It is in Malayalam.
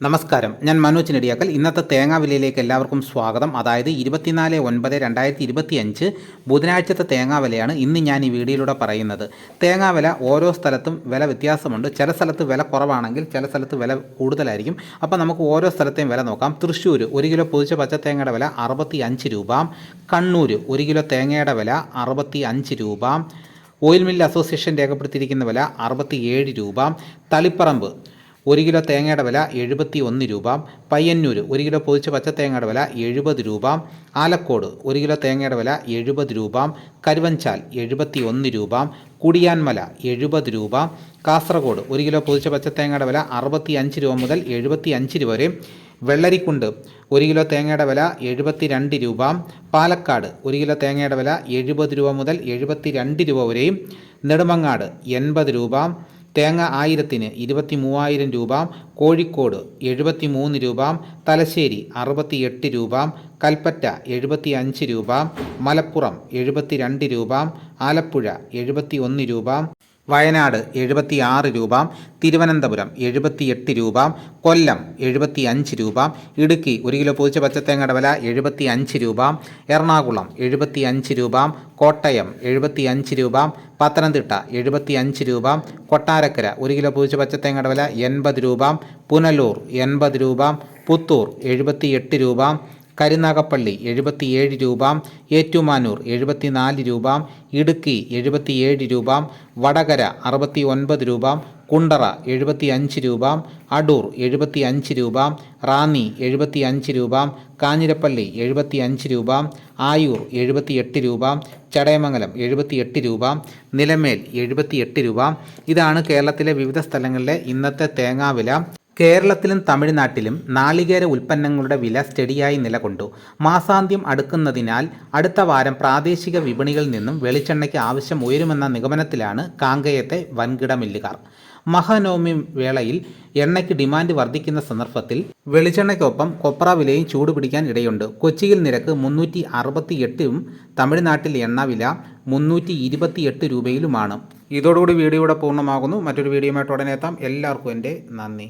നമസ്കാരം. ഞാൻ മനോജ് നെടിയാക്കൽ. ഇന്നത്തെ തേങ്ങാ വിലയിലേക്ക് എല്ലാവർക്കും സ്വാഗതം. അതായത് ഇരുപത്തിനാല് ഒൻപത് രണ്ടായിരത്തി ഇരുപത്തി അഞ്ച് ബുധനാഴ്ചത്തെ തേങ്ങാ വിലയാണ് ഇന്ന് ഞാൻ ഈ വീഡിയോയിലൂടെ പറയുന്നത്. തേങ്ങാ വില ഓരോ സ്ഥലത്തും വില വ്യത്യാസമുണ്ട്. ചില സ്ഥലത്ത് വില കുറവാണെങ്കിൽ ചില സ്ഥലത്ത് വില കൂടുതലായിരിക്കും. അപ്പോൾ നമുക്ക് ഓരോ സ്ഥലത്തെയും വില നോക്കാം. തൃശ്ശൂർ ഒരു കിലോ പൊതിച്ച പച്ചത്തേങ്ങയുടെ വില അറുപത്തി അഞ്ച് രൂപ. കണ്ണൂർ ഒരു കിലോ തേങ്ങയുടെ വില അറുപത്തി അഞ്ച് രൂപ. ഓയിൽ മില്ല് അസോസിയേഷൻ രേഖപ്പെടുത്തിയിരിക്കുന്ന വില അറുപത്തിയേഴ് രൂപ. തളിപ്പറമ്പ് ഒരു കിലോ തേങ്ങയുടെ വില എഴുപത്തി ഒന്ന് രൂപ. പയ്യന്നൂർ ഒരു കിലോ പൊതിച്ച പച്ചത്തേങ്ങയുടെ വില എഴുപത് രൂപ. ആലക്കോട് ഒരു കിലോ തേങ്ങയുടെ വില എഴുപത് രൂപ. കരുവഞ്ചാൽ എഴുപത്തി ഒന്ന് രൂപ. കുടിയാൻമല എഴുപത് രൂപ. കാസർഗോഡ് ഒരു കിലോ പൊതിച്ച പച്ചത്തേങ്ങയുടെ വില അറുപത്തി അഞ്ച് രൂപ മുതൽ എഴുപത്തി അഞ്ച് രൂപ വരെ. വെള്ളരിക്കുണ്ട് ഒരു കിലോ തേങ്ങയുടെ വില എഴുപത്തി രണ്ട് രൂപ. പാലക്കാട് ഒരു കിലോ തേങ്ങയുടെ വില എഴുപത് രൂപ മുതൽ എഴുപത്തി രണ്ട് രൂപ വരെയും നെടുമങ്ങാട് എൺപത് രൂപ. തേങ്ങ ആയിരത്തിന് ഇരുപത്തി മൂവായിരം രൂപ കോഴിക്കോട് എഴുപത്തി മൂന്ന് രൂപ തലശ്ശേരി അറുപത്തി എട്ട് രൂപ കൽപ്പറ്റ എഴുപത്തി അഞ്ച് രൂപ മലപ്പുറം എഴുപത്തി രണ്ട് രൂപ ആലപ്പുഴ എഴുപത്തി ഒന്ന് രൂപ വയനാട് എഴുപത്തി ആറ് രൂപ തിരുവനന്തപുരം എഴുപത്തിയെട്ട് രൂപ കൊല്ലം എഴുപത്തി അഞ്ച് രൂപ ഇടുക്കി ഒരു കിലോ പൊതിച്ച പച്ചത്തേങ്ങയുടെ വില എഴുപത്തി അഞ്ച് രൂപ എറണാകുളം എഴുപത്തി അഞ്ച് രൂപ കോട്ടയം എഴുപത്തി അഞ്ച് രൂപ പത്തനംതിട്ട എഴുപത്തി അഞ്ച് രൂപ കൊട്ടാരക്കര ഒരു കിലോ പൂച്ച പച്ചത്തേങ്ങയുടെ വില എൺപത് രൂപ പുനലൂർ എൺപത് രൂപ പുത്തൂർ എഴുപത്തി എട്ട് രൂപ കരുനാഗപ്പള്ളി എഴുപത്തിയേഴ് രൂപ ഏറ്റുമാനൂർ എഴുപത്തിനാല് രൂപ ഇടുക്കി എഴുപത്തിയേഴ് രൂപ വടകര അറുപത്തി ഒൻപത് രൂപ കുണ്ടറ എഴുപത്തി അഞ്ച് രൂപ അടൂർ എഴുപത്തി അഞ്ച് രൂപ റാന്നി എഴുപത്തി അഞ്ച് രൂപ കാഞ്ഞിരപ്പള്ളി എഴുപത്തി അഞ്ച് രൂപ ആയൂർ എഴുപത്തി എട്ട് രൂപ ചടയമംഗലം എഴുപത്തി എട്ട് രൂപ നിലമേൽ എഴുപത്തി എട്ട് രൂപ. ഇതാണ് കേരളത്തിലെ വിവിധ സ്ഥലങ്ങളിലെ ഇന്നത്തെ തേങ്ങാവില. കേരളത്തിലും തമിഴ്നാട്ടിലും നാളികേര ഉൽപ്പന്നങ്ങളുടെ വില സ്റ്റഡിയായി നിലകൊണ്ടു. മാസാന്ത്യം അടുക്കുന്നതിനാൽ അടുത്ത വാരം പ്രാദേശിക വിപണികളിൽ നിന്നും വെളിച്ചെണ്ണയ്ക്ക് ആവശ്യം ഉയരുമെന്ന നിഗമനത്തിലാണ് കാങ്കയത്തെ വൻകിട മില്ലുകാർ. മഹാനവമി വേളയിൽ എണ്ണയ്ക്ക് ഡിമാൻഡ് വർദ്ധിക്കുന്ന സന്ദർഭത്തിൽ വെളിച്ചെണ്ണയ്ക്കൊപ്പം കൊപ്ര വിലയും ചൂടുപിടിക്കാൻ ഇടയുണ്ട്. കൊച്ചിയിൽ നിരക്ക് മുന്നൂറ്റി അറുപത്തി എട്ടും തമിഴ്നാട്ടിൽ എണ്ണ വില മുന്നൂറ്റി ഇരുപത്തിയെട്ട് രൂപയിലുമാണ്. ഇതോടുകൂടി വീഡിയോയുടെ പൂർണമാകുന്നു. മറ്റൊരു വീഡിയോയുമായിട്ട് ഉടനെ എത്താം. എല്ലാവർക്കും എന്റെ നന്ദി.